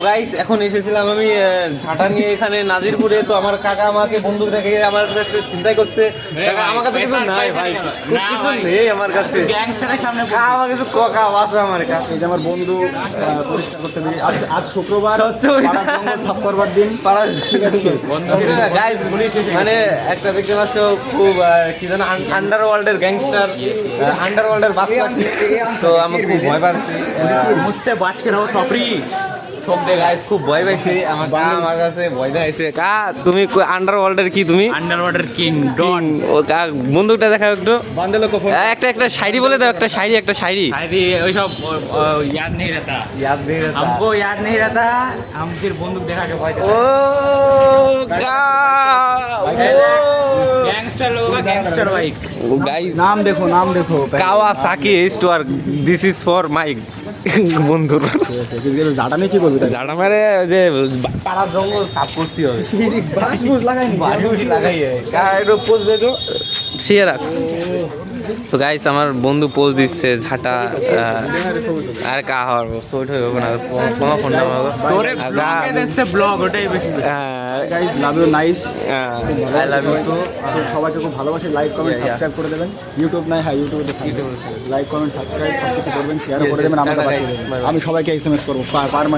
Guys এখন এসেছিলাম আমি ঝাঁটা নিয়ে এখানে নাজিরপুরে তো আমার কাকা আমাকে বন্দুক দেখে আমার কাছে চিন্তাই করছে আমার কাছে কিছু নাই ভাই কিছু নেই আমার কাছে আমার কিছু কাকা আছে আমার কাছে এই যে আমার বন্ধু পরিষ্কার করতে পারি আজ শুক্রবার হচ্ছে সাফ করবার দিন পাড়া ঠিক আছে গাইস মানে একটা দেখতে পাচ্ছ খুব কি জানো আন্ডার গ্যাংস্টার আন্ডারওয়ার্ল্ডের বাচ্চা তো আমি খুব ভয় পাচ্ছি মুঝতে বাঁচ রাও সফরি সব দে গাইস খুব ভয় পাইছি আমার কা আমার কাছে ভয় দেখাইছে কা তুমি আন্ডার ওয়ার্ল্ডের কি তুমি আন্ডার ওয়াটার কিং ডন ও কা বন্দুকটা দেখাও একটু বান্দে লোক ফোন একটা একটা শায়রি বলে দাও একটা শায়রি একটা শায়রি अरे ওইসব ও, ও, याद नहीं रहता याद नहीं रहता हमको याद नहीं रहता हम फिर बंदूक देखा के भय ओ গ্যাংস্টার বাইক গাইস নাম দেখো নাম দেখো Kawasaki store this is for mike বন্ধুর জাটা নিয়ে কি করবি জাটা মারে যে পাড়া জঙ্গল সাফ করতে হবে। বাস বুস লাগাই বাস লাগাই একটু পোজ দে তো শিয়ে তো গাইস আমার বন্ধু পোজ দিচ্ছে ঝাঁটা আর কা হওয়ার সোট হয়ে যাবে না তোমার ফোন নাম্বার তোরে ব্লগে দেখছে ব্লগ ওটাই বেশি guys love you nice I love you too সবাইকে খুব ভালোবাসি লাইক কমেন্ট. সাবস্ক্রাইব করে দেবেন। ইউটিউব নাই হ্যাঁ ইউটিউবে লাইক কমেন্ট সাবস্ক্রাইব সব কিছু করবেন শেয়ার করে দেবেন Bye, bye. আমি সবাইকে এস এম এস করব পার মানে